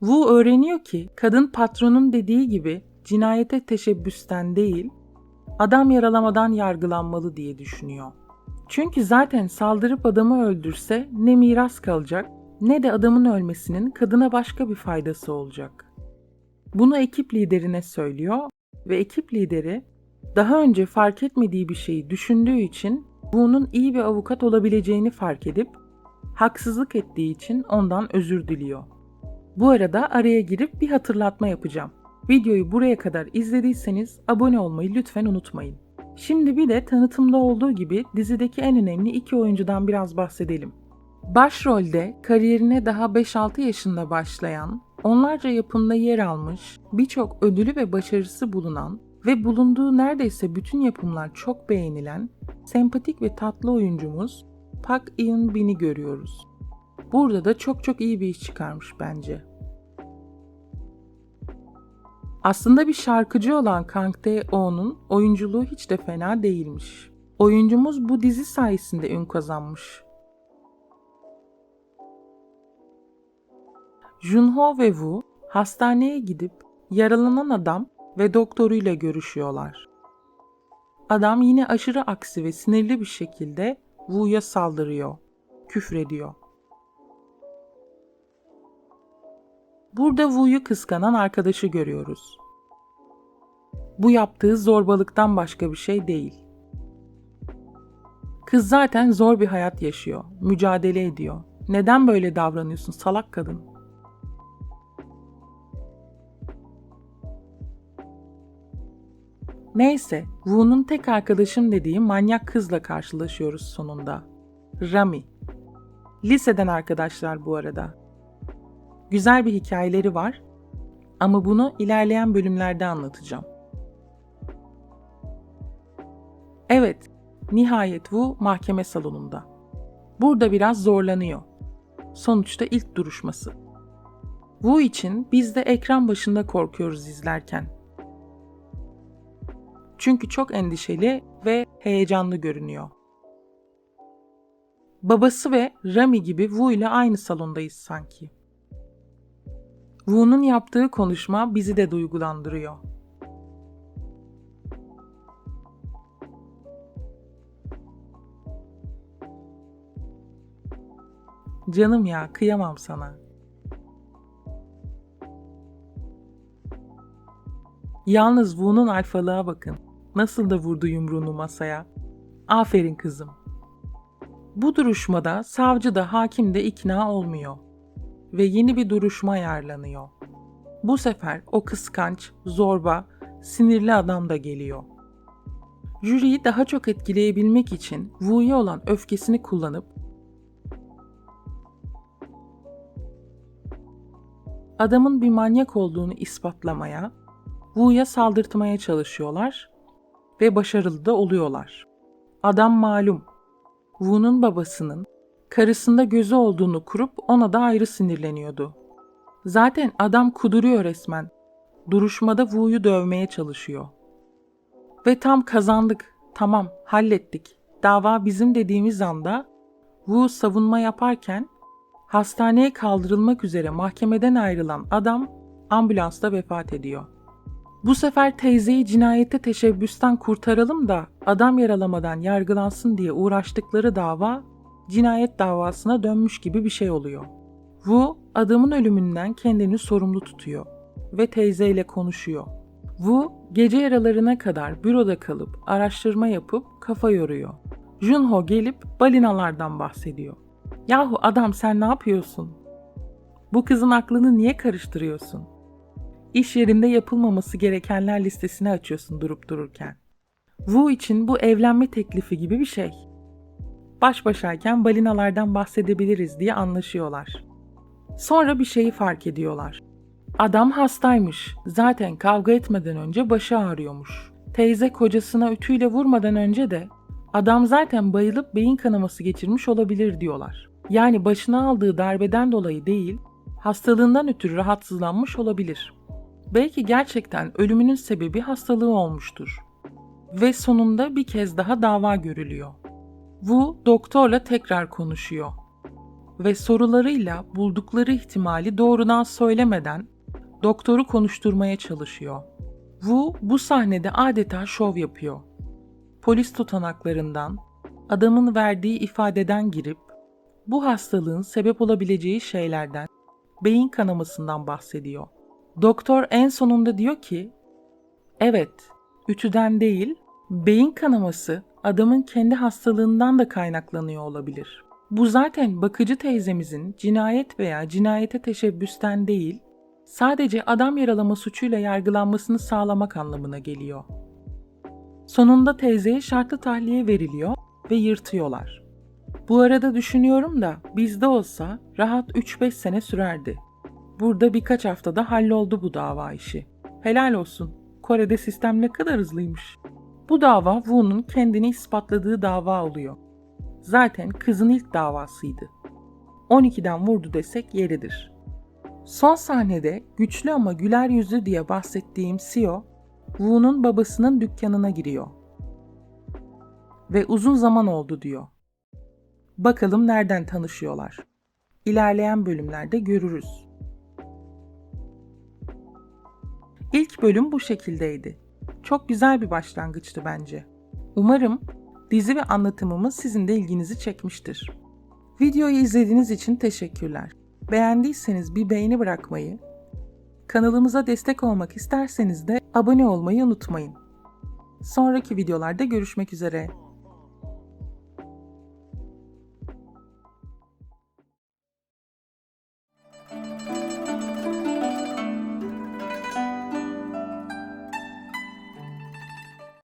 Wu öğreniyor ki kadın patronun dediği gibi cinayete teşebbüsten değil, adam yaralamadan yargılanmalı diye düşünüyor. Çünkü zaten saldırıp adamı öldürse ne miras kalacak ne de adamın ölmesinin kadına başka bir faydası olacak. Bunu ekip liderine söylüyor ve ekip lideri daha önce fark etmediği bir şeyi düşündüğü için bunun iyi bir avukat olabileceğini fark edip haksızlık ettiği için ondan özür diliyor. Bu arada araya girip bir hatırlatma yapacağım. Videoyu buraya kadar izlediyseniz abone olmayı lütfen unutmayın. Şimdi bir de tanıtımda olduğu gibi dizideki en önemli iki oyuncudan biraz bahsedelim. Başrolde kariyerine daha 5-6 yaşında başlayan, onlarca yapımda yer almış, birçok ödülü ve başarısı bulunan ve bulunduğu neredeyse bütün yapımlar çok beğenilen, sempatik ve tatlı oyuncumuz Park Eun Bin'i görüyoruz. Burada da çok çok iyi bir iş çıkarmış bence. Aslında bir şarkıcı olan Kang Tae-o'nun oyunculuğu hiç de fena değilmiş. Oyuncumuz bu dizi sayesinde ün kazanmış. Junho ve Woo hastaneye gidip yaralanan adam ve doktoruyla görüşüyorlar. Adam yine aşırı aksi ve sinirli bir şekilde Woo'ya saldırıyor, küfrediyor. Burada Wu'yu kıskanan arkadaşı görüyoruz. Bu yaptığı zorbalıktan başka bir şey değil. Kız zaten zor bir hayat yaşıyor, mücadele ediyor. Neden böyle davranıyorsun salak kadın? Neyse, Wu'nun tek arkadaşım dediği manyak kızla karşılaşıyoruz sonunda. Rami. Liseden arkadaşlar bu arada. Güzel bir hikayeleri var ama bunu ilerleyen bölümlerde anlatacağım. Evet, nihayet Wu mahkeme salonunda. Burada biraz zorlanıyor. Sonuçta ilk duruşması. Wu için biz de ekran başında korkuyoruz izlerken. Çünkü çok endişeli ve heyecanlı görünüyor. Babası ve Rami gibi Wu ile aynı salondayız sanki. Wu'nun yaptığı konuşma bizi de duygulandırıyor. Canım ya, kıyamam sana. Yalnız Wu'nun alfalığa bakın. Nasıl da vurdu yumruğunu masaya. Aferin kızım. Bu duruşmada savcı da hakim de ikna olmuyor ve yeni bir duruşma ayarlanıyor. Bu sefer o kıskanç, zorba, sinirli adam da geliyor. Jüriyi daha çok etkileyebilmek için Wu'ya olan öfkesini kullanıp adamın bir manyak olduğunu ispatlamaya, Wu'ya saldırtmaya çalışıyorlar ve başarılı da oluyorlar. Adam malum, Wu'nun babasının karısında gözü olduğunu kurup ona da ayrı sinirleniyordu. Zaten adam kuduruyor resmen. Duruşmada Wu'yu dövmeye çalışıyor. Ve tam kazandık, tamam hallettik. Dava bizim dediğimiz anda Wu savunma yaparken hastaneye kaldırılmak üzere mahkemeden ayrılan adam ambulansta vefat ediyor. Bu sefer teyzeyi cinayete teşebbüsten kurtaralım da adam yaralamadan yargılansın diye uğraştıkları dava cinayet davasına dönmüş gibi bir şey oluyor. Wu adamın ölümünden kendini sorumlu tutuyor ve teyzeyle konuşuyor. Wu gece yaralarına kadar büroda kalıp araştırma yapıp kafa yoruyor. Junho gelip balinalardan bahsediyor. Yahu adam sen ne yapıyorsun? Bu kızın aklını niye karıştırıyorsun? İş yerinde yapılmaması gerekenler listesini açıyorsun durup dururken. Wu için bu evlenme teklifi gibi bir şey baş başayken balinalardan bahsedebiliriz diye anlaşıyorlar. Sonra bir şeyi fark ediyorlar. Adam hastaymış. Zaten kavga etmeden önce başı ağrıyormuş. Teyze kocasına ütüyle vurmadan önce de adam zaten bayılıp beyin kanaması geçirmiş olabilir diyorlar. Yani başına aldığı darbeden dolayı değil, hastalığından ötürü rahatsızlanmış olabilir. Belki gerçekten ölümünün sebebi hastalığı olmuştur. Ve sonunda bir kez daha dava görülüyor. Wu doktorla tekrar konuşuyor. ve sorularıyla buldukları ihtimali doğrudan söylemeden doktoru konuşturmaya çalışıyor. Wu bu sahnede adeta şov yapıyor. Polis tutanaklarından, adamın verdiği ifadeden girip bu hastalığın sebep olabileceği şeylerden, beyin kanamasından bahsediyor. Doktor en sonunda diyor ki, evet, ütüden değil, beyin kanaması adamın kendi hastalığından da kaynaklanıyor olabilir. Bu zaten bakıcı teyzemizin cinayet veya cinayete teşebbüsten değil, sadece adam yaralama suçuyla yargılanmasını sağlamak anlamına geliyor. Sonunda teyzeye şartlı tahliye veriliyor ve yırtıyorlar. Bu arada düşünüyorum da bizde olsa rahat 3-5 sene sürerdi. Burada birkaç haftada halloldu bu dava işi. Helal olsun. Kore'de sistem ne kadar hızlıymış. Bu dava Wu'nun kendini ispatladığı dava oluyor. Zaten kızın ilk davasıydı. 12'den vurdu desek yeridir. Son sahnede güçlü ama güler yüzlü diye bahsettiğim Seo, Wu'nun babasının dükkanına giriyor. Ve uzun zaman oldu diyor. Bakalım nereden tanışıyorlar. İlerleyen bölümlerde görürüz. İlk bölüm bu şekildeydi. Çok güzel bir başlangıçtı bence. Umarım dizi ve anlatımımız sizin de ilginizi çekmiştir. Videoyu izlediğiniz için teşekkürler. Beğendiyseniz bir beğeni bırakmayı, kanalımıza destek olmak isterseniz de abone olmayı unutmayın. Sonraki videolarda görüşmek üzere.